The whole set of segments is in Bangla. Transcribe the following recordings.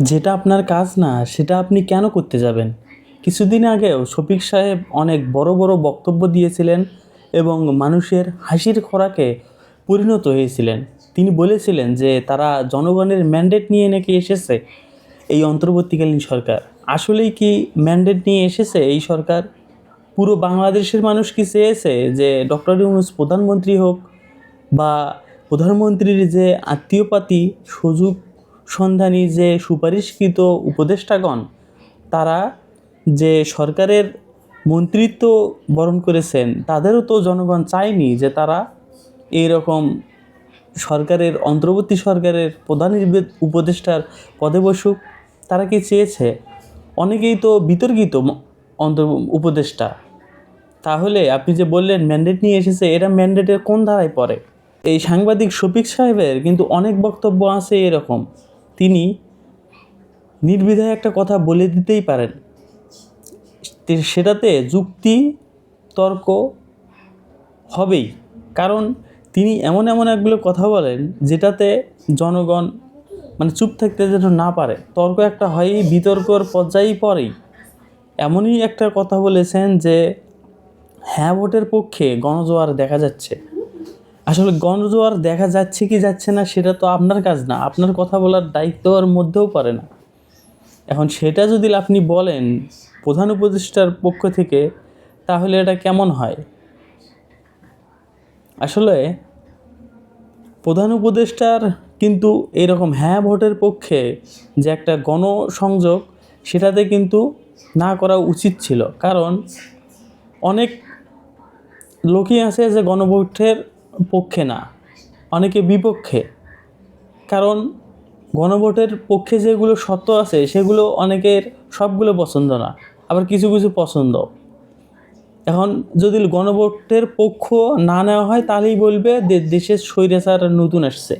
যেটা আপনার কাজ না, সেটা আপনি কেন করতে যাবেন? কিছুদিন আগেও শফিক সাহেব অনেক বড় বড় বক্তব্য দিয়েছিলেন এবং মানুষের হাসির খোরাকে পরিণত হয়েছিলেন। তিনি বলেছিলেন যে, তারা জনগণের ম্যান্ডেট নিয়ে নাকি এসেছে এই অন্তর্বর্তীকালীন সরকার। আসলেই কি ম্যান্ডেট নিয়ে এসেছে এই সরকার? পুরো বাংলাদেশের মানুষ কি চেয়েছে যে, ডক্টর ইউনুস প্রধানমন্ত্রী হোক বা প্রধানমন্ত্রীর যে আত্মীয়পাতি, সুযোগ সন্ধানী যে সুপারিশকৃত উপদেষ্টাগণ, তারা যে সরকারের মন্ত্রিত্ব বরণ করেছেন, তাদেরও তো জনগণ চায়নি যে তারা এইরকম সরকারের, অন্তর্বর্তী সরকারের প্রধান উপদেষ্টার পদে বসুক, তারা কি চেয়েছে? অনেকেই তো বিতর্কিত অন্তর, উপদেষ্টা। তাহলে আপনি যে বললেন ম্যান্ডেট নিয়ে এসেছে এরা ম্যান্ডেটের কোন ধারায় পড়ে? এই সাংবাদিক শফিক সাহেবের কিন্তু অনেক বক্তব্য আছে এরকম। তিনি নির্বিধায় একটা কথা বলে দিতেই পারেন। সেটাতে যুক্তি, তর্ক হবেই। কারণ তিনি এমন এমন একগুলো কথা বলেন যেটাতে জনগণ মানে চুপ থাকতে যেন না পারে। তর্ক একটা হয়ই, বিতর্কর পর্যায়েই পরেই এমনই একটা কথা বলেছেন যে হ্যাঁ ভোটের পক্ষে গণজোয়ার দেখা যাচ্ছে। আসলে গণজোয়ার দেখা যাচ্ছে কি যাচ্ছে না সেটা তো আপনার কাজ না। আপনার কথা বলার দায়িত্ব ওর মধ্যেও পারে না। এখন সেটা যদি আপনি বলেন প্রধান উপদেষ্টার পক্ষ থেকে, তাহলে এটা কেমন হয়? আসলে প্রধান উপদেষ্টার কিন্তু এরকম হ্যাঁ ভোটের পক্ষে যে একটা গণসংযোগ, সেটাতে কিন্তু না করা উচিত ছিল। কারণ অনেক লোকই আছে যে গণভোটের পক্ষে না, অনেকে বিপক্ষে। কারণ গণভোটের পক্ষে যেগুলো সত্য আছে, সেগুলো অনেকের সবগুলো পছন্দ না, আবার কিছু কিছু পছন্দ। এখন যদি গণভোটের পক্ষ না নেওয়া হয়, তাহলেই বলবে দেশের স্বৈরাচার নতুন আসছে।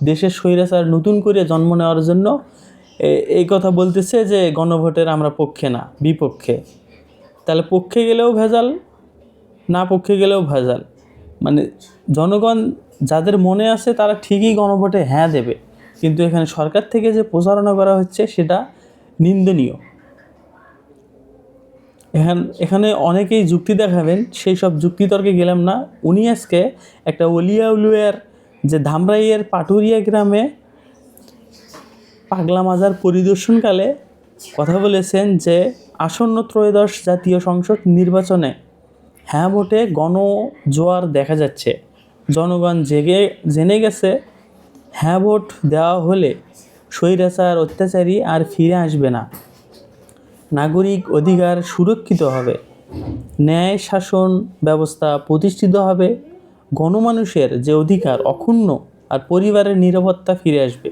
দেশের স্বৈরাচার নতুন করে জন্ম নেওয়ার জন্য এই কথা বলতেছে যে গণভোটের আমরা পক্ষে না, বিপক্ষে। তাহলে পক্ষে গেলেও ভেজাল, না পক্ষে গেলেও ভেজাল। মানে জনগণ যাদের মনে আছে তারা ঠিকই গণভোটে হ্যাঁ দেবে। কিন্তু এখানে সরকার থেকে যে প্রচারণা করা হচ্ছে সেটা নিন্দনীয়। এখান এখানে অনেকেই যুক্তি দেখাবেন, সেই সব যুক্তিতর্কে গেলাম না। উনি আজকে একটা অলিয়া উলুয়ার যে ধামরাইয়ের পাটুরিয়া গ্রামে পাগলা মাজার পরিদর্শনকালে কথা বলেছেন যে, আসন্ন ত্রয়োদশ জাতীয় সংসদ নির্বাচনে হ্যাঁ ভোটে গণজোয়ার দেখা যাচ্ছে। জনগণ জেগে, জেনে গেছে হ্যাঁ ভোট দেওয়া হলে স্বৈরাচার, অত্যাচারী আর ফিরে আসবে না। নাগরিক অধিকার সুরক্ষিত হবে। ন্যায় শাসন ব্যবস্থা প্রতিষ্ঠিত হবে। গণমানুষের যে অধিকার অক্ষুণ্ণ আর পরিবারের নিরাপত্তা ফিরে আসবে।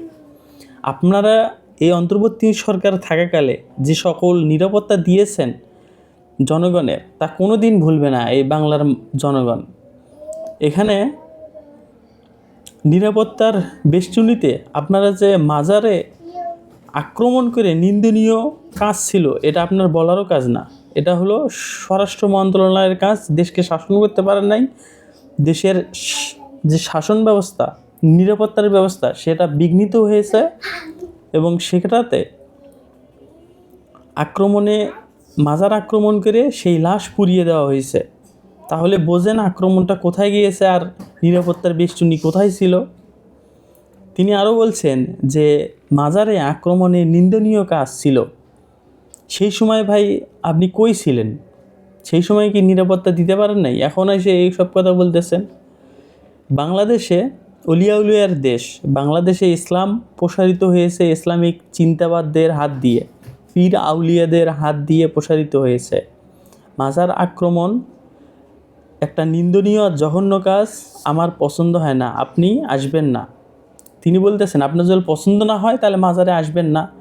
আপনারা এই অন্তর্বর্তী সরকার থাকাকালে যে সকল নিরাপত্তা দিয়েছেন জনগণের তা কোনো দিন ভুলবে না এই বাংলার জনগণ। এখানে নিরাপত্তার বেষ্টনীতে আপনারা যে মাজারে আক্রমণ করে নিন্দনীয় কাজ ছিল, এটা আপনার বলারও কাজ না। এটা হলো স্বরাষ্ট্র মন্ত্রণালয়ের কাজ, দেশকে শাসন করতে পারেন নাই। দেশের যে শাসন ব্যবস্থা, নিরাপত্তার ব্যবস্থা, সেটা বিঘ্নিত হয়েছে এবং সেটাতে আক্রমণে মাজার আক্রমণ করে সেই লাশ পুড়িয়ে দেওয়া হয়েছে। তাহলে বোঝেন আক্রমণটা কোথায় গিয়েছে আর নিরাপত্তার বেষ্টনী কোথায় ছিল? তিনি আরও বলছেন যে, মাজারে আক্রমণে নিন্দনীয় কাজ ছিল। সেই সময় ভাই আপনি কই ছিলেন? সেই সময় কি নিরাপত্তা দিতে পারেন নাই? এখন এসে এই সব কথা বলতেছেন। বাংলাদেশে অলিয়া উলিয়ার দেশ, বাংলাদেশে ইসলাম প্রসারিত হয়েছে ইসলামিক চিন্তাবাদদের হাত দিয়ে। পীর আউলিয়াদের হাত দিয়ে প্রসারিত হয়েছে। মাজার আক্রমণ একটা নিন্দনীয় জঘন্য কাজ আমার পছন্দ হয় না, আপনি আসবেন না। তিনি বলতেছেন, আপনার যদি পছন্দ না হয়, তাহলে মাজারে আসবেন না।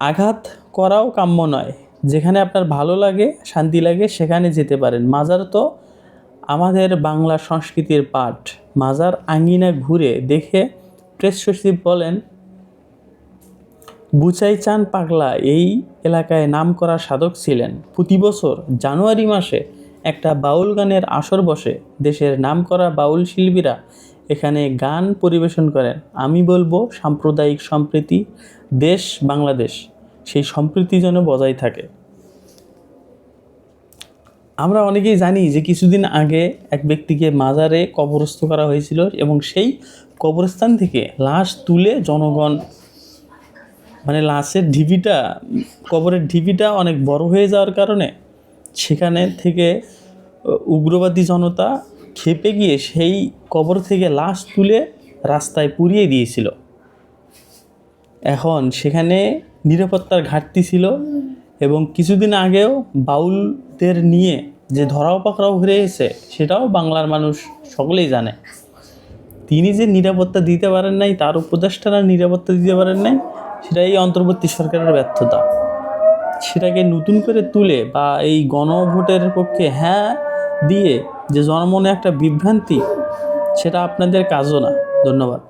আঘাত করাও কাম্য নয়। যেখানে আপনার ভালো লাগে, শান্তি লাগে, সেখানে যেতে পারেন। মাজার তো আমাদের বাংলা সংস্কৃতির পাঠ। মাজার আঙ্গিনা ঘুরে দেখে প্রেস সচিব বলেন বুচাই চান পাগলা এই এলাকায় নামকরা সাধক ছিলেন। প্রতি বছর জানুয়ারি মাসে একটা বাউল গানের আসর বসে দেশের নামকরা বাউল শিল্পীরা এখানে গান পরিবেশন করেন। আমি বলব সাম্প্রদায়িক সম্প্রীতি, দেশ বাংলাদেশ, সেই সম্প্রীতি যেন বজায় থাকে। আমরা অনেকেই জানি যে কিছুদিন আগে এক ব্যক্তিকে মাজারে কবরস্থ করা হয়েছিল এবং সেই কবরস্থান থেকে লাশ তুলে জনগণ মানে লাশের ঢিবিটা, কবরের ঢিবিটা অনেক বড় হয়ে যাওয়ার কারণে সেখানে থেকে উগ্রবাদী জনতা খেপে গিয়ে সেই কবর থেকে লাশ তুলে রাস্তায় পুড়িয়ে দিয়েছিল। এখন সেখানে নিরাপত্তার ঘাটতি ছিল এবং কিছুদিন আগেও বাউলদের নিয়ে যে ধরাও পাকড়াও হয়েছে সেটাও বাংলার মানুষ সকলেই জানে। তিনি যে নিরাপত্তা দিতে পারেন নাই, তার উপদেষ্টারা নিরাপত্তা দিতে পারেন নাই সেটা এই অন্তর্বর্তী সরকারের ব্যর্থতা। সেটাকে নতুন করে তুলে বা এই গণভোটের পক্ষে হ্যাঁ দিয়ে যে জনমনে একটা বিভ্রান্তি, সেটা আপনাদের কাজও না। ধন্যবাদ।